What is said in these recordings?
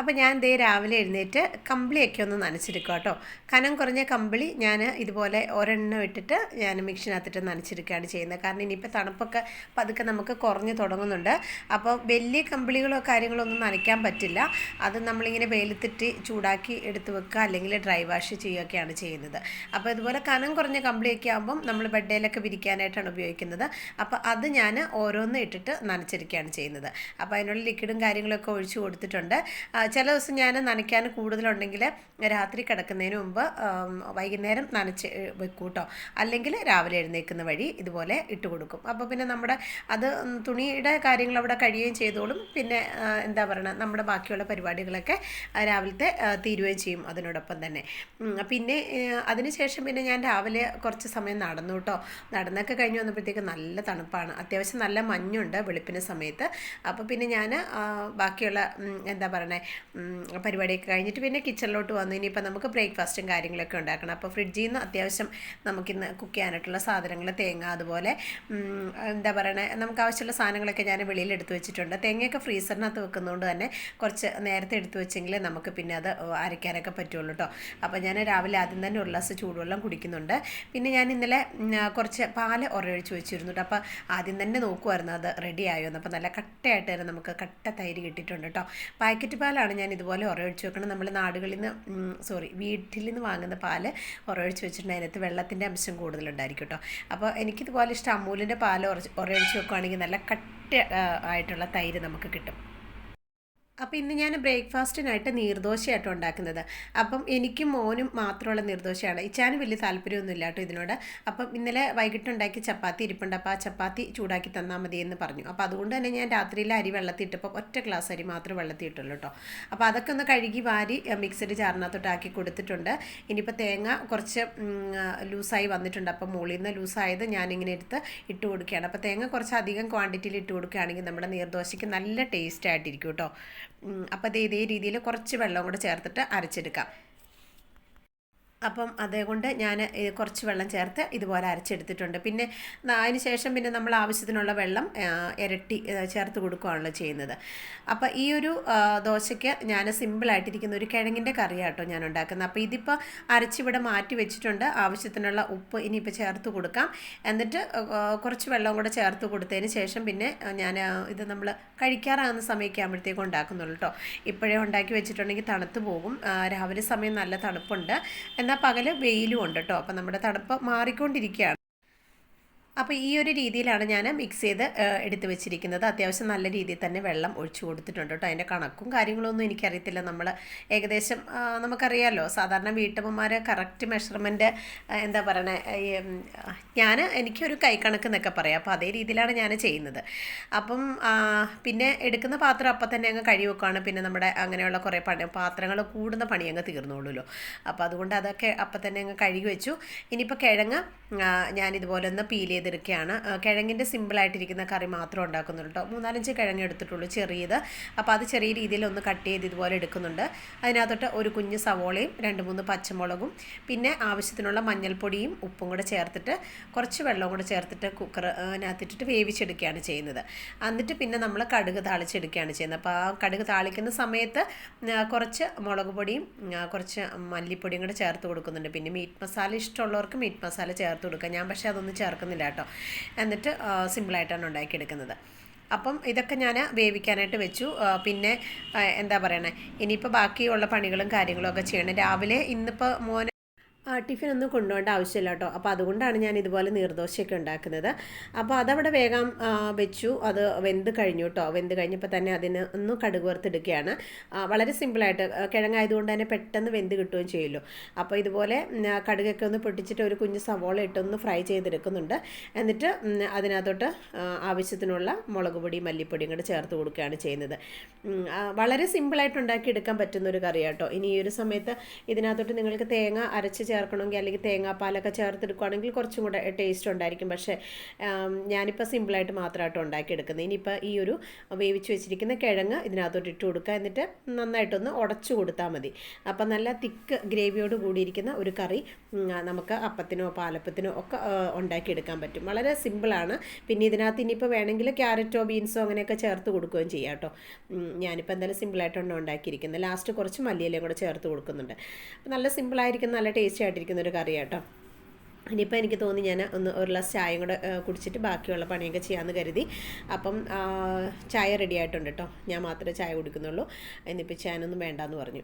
അപ്പോൾ ഞാൻ ദേ രാവിലെ എഴുന്നേറ്റ് കമ്പിളിയൊക്കെ ഒന്ന് നനച്ചെടുക്കുക കേട്ടോ. കനം കുറഞ്ഞ കമ്പിളി ഞാൻ ഇതുപോലെ ഒരെണ്ണം ഇട്ടിട്ട് ഞാൻ മിക്സിനകത്തിട്ട് നനച്ചെടുക്കുകയാണ് ചെയ്യുന്നത്. കാരണം ഇനിയിപ്പോൾ തണുപ്പൊക്കെ പതുക്കെ നമുക്ക് കുറഞ്ഞു തുടങ്ങുന്നുണ്ട്. അപ്പോൾ വലിയ കമ്പിളികളോ കാര്യങ്ങളോ ഒന്നും നനയ്ക്കാൻ പറ്റില്ല. അത് നമ്മളിങ്ങനെ വെയിലത്തിട്ട് ചൂടാക്കി എടുത്ത് വെക്കുക അല്ലെങ്കിൽ ഡ്രൈ വാഷ് ചെയ്യുകയൊക്കെയാണ് ചെയ്യുന്നത്. അപ്പോൾ ഇതുപോലെ കനം കുറഞ്ഞ കമ്പിളിയൊക്കെ ആകുമ്പം നമ്മൾ ബെഡേലൊക്കെ വിരിക്കാനായിട്ടാണ് ഉപയോഗിക്കുന്നത്. അപ്പോൾ അത് ഞാൻ ഓരോന്ന് ഇട്ടിട്ട് നനച്ചെടുക്കുകയാണ് ചെയ്യുന്നത്. അപ്പോൾ അതിനുള്ള ലിക്വിഡും കാര്യങ്ങളൊക്കെ ഒഴിച്ചു കൊടുത്തിട്ടുണ്ട്. ചില ദിവസം ഞാൻ നനയ്ക്കാൻ കൂടുതലുണ്ടെങ്കിൽ രാത്രി കിടക്കുന്നതിന് മുമ്പ് വൈകുന്നേരം നനച്ച് വെക്കും കേട്ടോ അല്ലെങ്കിൽ രാവിലെ എഴുന്നേൽക്കുന്ന വഴി ഇതുപോലെ ഇട്ട് കൊടുക്കും. അപ്പോൾ പിന്നെ നമ്മുടെ അത് തുണിയുടെ കാര്യങ്ങൾ അവിടെ കഴിയുകയും ചെയ്തോളും. പിന്നെ എന്താ പറയുക നമ്മുടെ ബാക്കിയുള്ള പരിപാടികളൊക്കെ രാവിലത്തെ തീരുകയും ചെയ്യും അതിനോടൊപ്പം തന്നെ. പിന്നെ അതിനുശേഷം പിന്നെ ഞാൻ രാവിലെ കുറച്ച് സമയം നടന്നു കേട്ടോ. നടന്നൊക്കെ കഴിഞ്ഞ് വന്നപ്പോഴത്തേക്ക് നല്ല തണുപ്പാണ്. അത്യാവശ്യം നല്ല മഞ്ഞുണ്ട് വെളുപ്പിന് സമയത്ത്. അപ്പോൾ പിന്നെ ഞാൻ ബാക്കിയുള്ള എന്താ പറയണേ പരിപാടിയൊക്കെ കഴിഞ്ഞിട്ട് പിന്നെ കിച്ചണിലോട്ട് വന്നു. ഇനിയിപ്പോൾ നമുക്ക് ബ്രേക്ക്ഫാസ്റ്റും കാര്യങ്ങളൊക്കെ ഉണ്ടാക്കണം. അപ്പോൾ ഫ്രിഡ്ജിൽ നിന്ന് അത്യാവശ്യം നമുക്കിന്ന് കുക്ക് ചെയ്യാനായിട്ടുള്ള സാധനങ്ങൾ തേങ്ങ അതുപോലെ എന്താ പറയണേ നമുക്ക് ആവശ്യമുള്ള സാധനങ്ങളൊക്കെ ഞാൻ വെളിയിൽ എടുത്ത് വെച്ചിട്ടുണ്ട്. തേങ്ങയൊക്കെ ഫ്രീസറിനകത്ത് വെക്കുന്നതുകൊണ്ട് തന്നെ കുറച്ച് നേരത്തെ എടുത്തു വെച്ചെങ്കിൽ നമുക്ക് പിന്നെ അത് അരയ്ക്കാനൊക്കെ പറ്റുള്ളൂ കേട്ടോ അപ്പോൾ ഞാൻ രാവിലെ ആദ്യം തന്നെ ഒരു ഗ്ലാസ് ചൂടുവെള്ളം കുടിക്കുന്നുണ്ട്. പിന്നെ ഞാൻ ഇന്നലെ കുറച്ച് പാൽ ഉറയൊഴിച്ച് വെച്ചിരുന്നു കേട്ടോ അപ്പോൾ ആദ്യം തന്നെ നോക്കുമായിരുന്നു അത് റെഡി ആയോ എന്ന്. അപ്പോൾ നല്ല കട്ടയായിട്ട് തന്നെ നമുക്ക് കട്ട തൈര് കിട്ടിയിട്ടുണ്ട് കേട്ടോ പാക്കറ്റ് പാലാണ് ഞാൻ ഇതുപോലെ ഉറയൊഴിച്ച് വെക്കണം നമ്മൾ നാടുകളിൽ നിന്ന് സോറി വീട്ടിൽ നിന്ന് വാങ്ങുന്ന പാൽ ഉറയൊഴിച്ച് വെച്ചിട്ടുണ്ടെങ്കിൽ അതിനകത്ത് വെള്ളത്തിന്റെ അംശം കൂടുതലുണ്ടായിരിക്കും കേട്ടോ അപ്പോൾ എനിക്കിതുപോലെ ഇഷ്ടം അമൂലിന്റെ പാൽ ഉറച്ച് ഉറയൊഴിച്ച് വെക്കുകയാണെങ്കിൽ നല്ല കട്ട ആയിട്ടുള്ള തൈര് നമുക്ക് കിട്ടും. അപ്പോൾ ഇന്ന് ഞാൻ ബ്രേക്ക്ഫാസ്റ്റിനായിട്ട് നീർദോശയായിട്ട് ഉണ്ടാക്കുന്നത്. അപ്പം എനിക്കും മോനും മാത്രമുള്ള നീർദോശയാണ്. ഇച്ചാന് വലിയ താല്പര്യമൊന്നുമില്ല കേട്ടോ ഇതിനോട്. അപ്പം ഇന്നലെ വൈകിട്ട് ഉണ്ടാക്കി ചപ്പാത്തി ഇരിപ്പുണ്ട്. അപ്പോൾ ആ ചപ്പാത്തി ചൂടാക്കി തന്നാൽ മതി എന്ന് പറഞ്ഞു. അപ്പോൾ അതുകൊണ്ട് തന്നെ ഞാൻ രാത്രിയിൽ അരി വെള്ളത്തിയിട്ടപ്പോൾ ഒറ്റ ഗ്ലാസ് അരി മാത്രം മാത്രമേ വെള്ളത്തിയിട്ടുള്ളൂ കേട്ടോ. അപ്പോൾ അതൊക്കെ ഒന്ന് കഴുകി വാരി മിക്സഡ് ചാറിനകത്തോട്ട് ആക്കി കൊടുത്തിട്ടുണ്ട്. ഇനിയിപ്പോൾ തേങ്ങ കുറച്ച് ലൂസായി വന്നിട്ടുണ്ട്. അപ്പോൾ മുകളിൽ നിന്ന് ലൂസായത് ഞാനിങ്ങനെ എടുത്ത് ഇട്ട് കൊടുക്കുകയാണ്. അപ്പോൾ തേങ്ങ കുറച്ച് അധികം ക്വാണ്ടിറ്റിയിൽ ഇട്ട് കൊടുക്കുകയാണെങ്കിൽ നമ്മുടെ നീർദോശയ്ക്ക് നല്ല ടേസ്റ്റ് ആയിട്ടിരിക്കും കേട്ടോ. അപ്പോൾ അത് ഇതേ രീതിയിൽ കുറച്ച് വെള്ളം കൂടെ ചേർത്തിട്ട് അരച്ചെടുക്കാം. അപ്പം അതേകൊണ്ട് ഞാൻ കുറച്ച് വെള്ളം ചേർത്ത് ഇതുപോലെ അരച്ചെടുത്തിട്ടുണ്ട്. പിന്നെ അതിന് ശേഷം പിന്നെ നമ്മൾ ആവശ്യത്തിനുള്ള വെള്ളം ഇരട്ടി ചേർത്ത് കൊടുക്കുകയാണല്ലോ ചെയ്യുന്നത്. അപ്പോൾ ഈ ഒരു ദോശയ്ക്ക് ഞാൻ സിമ്പിളായിട്ടിരിക്കുന്ന ഒരു കിഴങ്ങിന്റെ കറിയാട്ടോ ഞാൻ ഉണ്ടാക്കുന്നത്. അപ്പോൾ ഇതിപ്പോൾ അരച്ചിവിടെ മാറ്റി വെച്ചിട്ടുണ്ട്. ആവശ്യത്തിനുള്ള ഉപ്പ് ഇനിയിപ്പോൾ ചേർത്ത് കൊടുക്കാം. എന്നിട്ട് കുറച്ച് വെള്ളം കൂടെ ചേർത്ത് കൊടുത്തതിന് ശേഷം പിന്നെ ഞാൻ ഇത് നമ്മൾ കഴിക്കാറാകുന്ന സമയമൊക്കെ ആകുമ്പോഴത്തേക്കും ഉണ്ടാക്കുന്നുള്ളൂ കേട്ടോ ഇപ്പോഴേ ഉണ്ടാക്കി വെച്ചിട്ടുണ്ടെങ്കിൽ തണുത്ത് പോകും. രാവിലെ സമയം നല്ല തണുപ്പുണ്ട്. എന്നാൽ പകൽ വെയിലും ഉണ്ട് കേട്ടോ അപ്പം നമ്മുടെ തണുപ്പ് മാറിക്കൊണ്ടിരിക്കുകയാണ് അപ്പോൾ ഈ ഒരു രീതിയിലാണ് ഞാൻ മിക്സ് ചെയ്ത് എടുത്തു വെച്ചിരിക്കുന്നത്. അത്യാവശ്യം നല്ല രീതിയിൽ തന്നെ വെള്ളം ഒഴിച്ചു കൊടുത്തിട്ടുണ്ട് കേട്ടോ. അതിന്റെ കണക്കും കാര്യങ്ങളൊന്നും എനിക്കറിയത്തില്ല. നമ്മൾ ഏകദേശം നമുക്കറിയാമല്ലോ സാധാരണ വീട്ടമ്മമാർ കറക്റ്റ് മെഷർമെന്റ് എന്താ പറയണേ ഞാൻ എനിക്കൊരു കൈക്കണക്ക് എന്നൊക്കെ പറയാം. അപ്പോൾ അതേ രീതിയിലാണ് ഞാൻ ചെയ്യുന്നത്. അപ്പം പിന്നെ എടുക്കുന്ന പാത്രം അപ്പം തന്നെ അങ്ങ് കഴുകി വെക്കുകയാണ് പിന്നെ നമ്മുടെ അങ്ങനെയുള്ള കുറേ പണി പാത്രങ്ങൾ കൂടുന്ന പണി അങ്ങ് തീർന്നോളൂല്ലോ അപ്പോൾ അതുകൊണ്ട് അതൊക്കെ അപ്പം തന്നെ അങ്ങ് കഴുകി വെച്ചു. ഇനിയിപ്പോൾ കിഴങ്ങ് ഞാനിതുപോലെ ഒന്ന് പീൽ ചെയ്തെടുക്കുകയാണ്. കിഴങ്ങിന്റെ സിമ്പിളായിട്ടിരിക്കുന്ന കറി മാത്രം ഉണ്ടാക്കുന്നുണ്ട് കേട്ടോ മൂന്നാലഞ്ച് കിഴങ്ങ് എടുത്തിട്ടുള്ളൂ ചെറിയത്. അപ്പോൾ അത് ചെറിയ രീതിയിൽ ഒന്ന് കട്ട് ചെയ്ത് ഇതുപോലെ എടുക്കുന്നുണ്ട്. അതിനകത്തോട്ട് ഒരു കുഞ്ഞ് സവോളയും രണ്ട് മൂന്ന് പച്ചമുളകും പിന്നെ ആവശ്യത്തിനുള്ള മഞ്ഞൾപ്പൊടിയും ഉപ്പും കൂടെ ചേർത്തിട്ട് കുറച്ച് വെള്ളവും കൂടെ ചേർത്തിട്ട് കുക്കർ അതിനകത്തിട്ടിട്ട് വേവിച്ചെടുക്കുകയാണ് ചെയ്യുന്നത്. എന്നിട്ട് പിന്നെ നമ്മൾ കടുക് താളിച്ചെടുക്കുകയാണ് ചെയ്യുന്നത്. അപ്പോൾ ആ കടുക് താളിക്കുന്ന സമയത്ത് കുറച്ച് മുളക് പൊടിയും കുറച്ച് മല്ലിപ്പൊടിയും കൂടെ ചേർത്ത് കൊടുക്കുന്നുണ്ട്. പിന്നെ മീറ്റ് മസാല ഇഷ്ടമുള്ളവർക്ക് മീറ്റ് മസാല ചേർത്ത് കൊടുക്കുക ഞാൻ പക്ഷേ അതൊന്നും ചേർക്കുന്നില്ല കേട്ടോ. എന്നിട്ട് സിമ്പിളായിട്ടാണ് ഉണ്ടാക്കിയെടുക്കുന്നത്. അപ്പം ഇതൊക്കെ ഞാൻ വേവിക്കാനായിട്ട് വെച്ചു. പിന്നെ എന്താ പറയണേ? ഇനിയിപ്പോൾ ബാക്കിയുള്ള പണികളും കാര്യങ്ങളും ഒക്കെ ചെയ്യണം. രാവിലെ ഇന്നിപ്പോൾ ആ ടിഫിൻ ഒന്നും കൊണ്ടുപോകേണ്ട ആവശ്യമില്ല കേട്ടോ. അപ്പോൾ അതുകൊണ്ടാണ് ഞാൻ ഇതുപോലെ നീർദോശയൊക്കെ ഉണ്ടാക്കുന്നത്. അപ്പോൾ അതവിടെ വേഗം വെച്ചു. അത് വെന്ത് കഴിഞ്ഞു കേട്ടോ. വെന്ത് കഴിഞ്ഞപ്പോൾ തന്നെ അതിന് ഒന്ന് കടുക് വറുത്തെടുക്കുകയാണ് വളരെ സിമ്പിളായിട്ട് കിഴങ്ങായതുകൊണ്ട് തന്നെ പെട്ടെന്ന് വെന്ത് കിട്ടുകയും ചെയ്യുമല്ലോ. അപ്പോൾ ഇതുപോലെ കടുകൊക്കെ ഒന്ന് പൊട്ടിച്ചിട്ട് ഒരു കുഞ്ഞ് സവോള ഇട്ടൊന്ന് ഫ്രൈ ചെയ്തെടുക്കുന്നുണ്ട്. എന്നിട്ട് അതിനകത്തോട്ട് ആവശ്യത്തിനുള്ള മുളക് പൊടി മല്ലിപ്പൊടിയും കൂടെ ചേർത്ത് കൊടുക്കുകയാണ് ചെയ്യുന്നത്. വളരെ സിമ്പിളായിട്ട് ഉണ്ടാക്കിയെടുക്കാൻ പറ്റുന്ന ഒരു കറിയാട്ടോ ഇനി ഈ ഒരു സമയത്ത് ഇതിനകത്തോട്ട് നിങ്ങൾക്ക് തേങ്ങ അരച്ച് ചേർക്കണമെങ്കിൽ അല്ലെങ്കിൽ തേങ്ങാപ്പാലൊക്കെ ചേർത്തെടുക്കുകയാണെങ്കിൽ കുറച്ചും കൂടെ ടേസ്റ്റ് ഉണ്ടായിരിക്കും. പക്ഷേ ഞാനിപ്പോൾ സിമ്പിളായിട്ട് മാത്രമായിട്ട് ഉണ്ടാക്കിയെടുക്കുന്നത്. ഇനിയിപ്പോൾ ഈ ഒരു വേവിച്ച് വെച്ചിരിക്കുന്ന കിഴങ്ങ് ഇതിനകത്തോട്ട് ഇട്ട് കൊടുക്കുക. എന്നിട്ട് നന്നായിട്ടൊന്ന് ഉടച്ചു കൊടുത്താൽ മതി. അപ്പം നല്ല തിക്ക് ഗ്രേവിയോട് കൂടിയിരിക്കുന്ന ഒരു കറി നമുക്ക് അപ്പത്തിനോ പാലപ്പത്തിനോ ഒക്കെ ഉണ്ടാക്കിയെടുക്കാൻ പറ്റും. വളരെ സിമ്പിളാണ്. പിന്നെ ഇതിനകത്ത് ഇനിയിപ്പോൾ വേണമെങ്കിൽ ക്യാരറ്റോ ബീൻസോ അങ്ങനെയൊക്കെ ചേർത്ത് കൊടുക്കുകയും ചെയ്യാം കേട്ടോ. ഞാനിപ്പോൾ എന്തായാലും സിമ്പിളായിട്ടാണ് ഉണ്ടാക്കിയിരിക്കുന്നത്. ലാസ്റ്റ് കുറച്ച് മല്ലിയിലയും കൂടെ ചേർത്ത് കൊടുക്കുന്നുണ്ട്. നല്ല സിമ്പിളായിരിക്കുന്ന നല്ല ടേസ്റ്റി ആയിട്ടിരിക്കുന്ന ഒരു കറി കേട്ടോ ഇനിയിപ്പോൾ എനിക്ക് തോന്നി ഞാൻ ഒന്ന് ഒരു ഗ്ലാസ് ചായയും കൂടെ കുടിച്ചിട്ട് ബാക്കിയുള്ള പണിയൊക്കെ ചെയ്യാമെന്ന് കരുതി. അപ്പം ചായ റെഡി ആയിട്ടുണ്ട് കേട്ടോ ഞാൻ മാത്രമേ ചായ കുടിക്കുന്നുള്ളൂ. ഇനിയിപ്പോൾ ചായനൊന്നും വേണ്ടാന്ന് പറഞ്ഞു.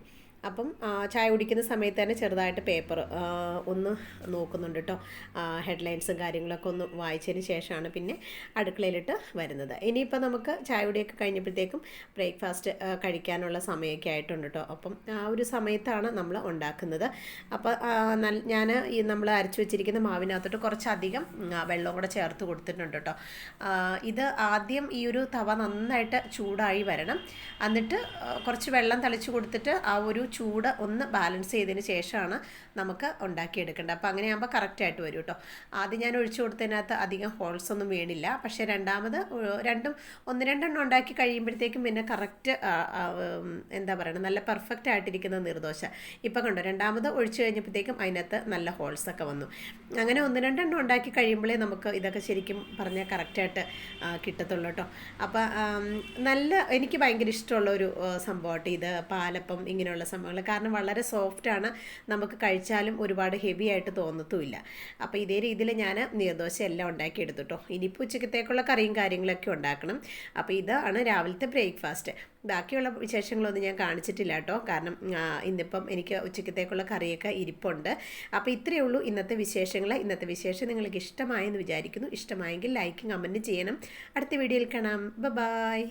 അപ്പം ചായ കുടിക്കുന്ന സമയത്ത് തന്നെ ചെറുതായിട്ട് പേപ്പർ ഒന്ന് നോക്കുന്നുണ്ട് കേട്ടോ ഹെഡ്ലൈൻസും കാര്യങ്ങളൊക്കെ ഒന്ന് വായിച്ചതിന് ശേഷമാണ് പിന്നെ അടുക്കളയിലിട്ട് വരുന്നത്. ഇനിയിപ്പോൾ നമുക്ക് ചായ കുടിയൊക്കെ കഴിഞ്ഞപ്പോഴത്തേക്കും ബ്രേക്ക്ഫാസ്റ്റ് കഴിക്കാനുള്ള സമയമൊക്കെ ആയിട്ടുണ്ട് കേട്ടോ അപ്പം ആ ഒരു സമയത്താണ് നമ്മൾ ഉണ്ടാക്കുന്നത്. അപ്പോൾ ഞാൻ ഈ നമ്മൾ അരച്ചു വെച്ചിരിക്കുന്ന മാവിനകത്തോട്ട് കുറച്ചധികം വെള്ളം കൂടെ ചേർത്ത് കൊടുത്തിട്ടുണ്ട് കേട്ടോ ഇത് ആദ്യം ഈ ഒരു തവ നന്നായിട്ട് ചൂടായി വരണം. എന്നിട്ട് കുറച്ച് വെള്ളം തളിച്ചു കൊടുത്തിട്ട് ആ ഒരു ചൂട് ഒന്ന് ബാലൻസ് ചെയ്തതിന് ശേഷമാണ് നമുക്ക് ഉണ്ടാക്കിയെടുക്കേണ്ടത്. അപ്പോൾ അങ്ങനെയാകുമ്പോൾ കറക്റ്റായിട്ട് വരും കേട്ടോ ആദ്യം ഞാൻ ഒഴിച്ചു കൊടുത്തതിനകത്ത് അധികം ഹോൾസ് ഒന്നും വീണില്ല. പക്ഷേ രണ്ടാമത് രണ്ടും ഒന്ന് രണ്ടെണ്ണം ഉണ്ടാക്കി കഴിയുമ്പോഴത്തേക്കും പിന്നെ കറക്റ്റ് എന്താ പറയുക നല്ല പെർഫെക്റ്റ് ആയിട്ടിരിക്കുന്ന നിർദോശ. ഇപ്പം കണ്ടോ രണ്ടാമത് ഒഴിച്ചു കഴിഞ്ഞപ്പോഴത്തേക്കും അതിനകത്ത് നല്ല ഹോൾസ് ഒക്കെ വന്നു. അങ്ങനെ ഒന്ന് രണ്ടെണ്ണം ഉണ്ടാക്കി കഴിയുമ്പോഴേ നമുക്ക് ഇതൊക്കെ ശരിക്കും പറഞ്ഞാൽ കറക്റ്റായിട്ട് കിട്ടത്തുള്ളൂ കേട്ടോ അപ്പോൾ നല്ല എനിക്ക് ഭയങ്കര ഇഷ്ടമുള്ള ഒരു സംഭവമായിട്ട് ഇത് പാലപ്പം ഇങ്ങനെയുള്ള സംഭവങ്ങൾ. കാരണം വളരെ സോഫ്റ്റാണ് നമുക്ക് കഴിച്ചാലും ഒരുപാട് ഹെവി ആയിട്ട് തോന്നത്തുമില്ല. അപ്പോൾ ഇതേ രീതിയിൽ ഞാൻ നീർദോശ എല്ലാം ഉണ്ടാക്കിയെടുത്തു കേട്ടോ ഇനിയിപ്പോൾ ഉച്ചക്കത്തേക്കുള്ള കറിയും കാര്യങ്ങളൊക്കെ ഉണ്ടാക്കണം. അപ്പോൾ ഇതാണ് രാവിലത്തെ ബ്രേക്ക്ഫാസ്റ്റ് ബാക്കിയുള്ള വിശേഷങ്ങളൊന്നും ഞാൻ കാണിച്ചിട്ടില്ല കേട്ടോ. കാരണം ഇന്നിപ്പം എനിക്ക് ഉച്ചക്കത്തേക്കുള്ള കറിയൊക്കെ ഇരിപ്പുണ്ട്. അപ്പോൾ ഇത്രയേ ഉള്ളൂ ഇന്നത്തെ വിശേഷങ്ങൾ. ഇന്നത്തെ വിശേഷം നിങ്ങൾക്ക് ഇഷ്ടമായെന്ന് വിചാരിക്കുന്നു. ഇഷ്ടമായെങ്കിൽ ലൈക്കും കമന്റും ചെയ്യണം. അടുത്ത വീഡിയോയിൽ കാണാം. ബ ബായ്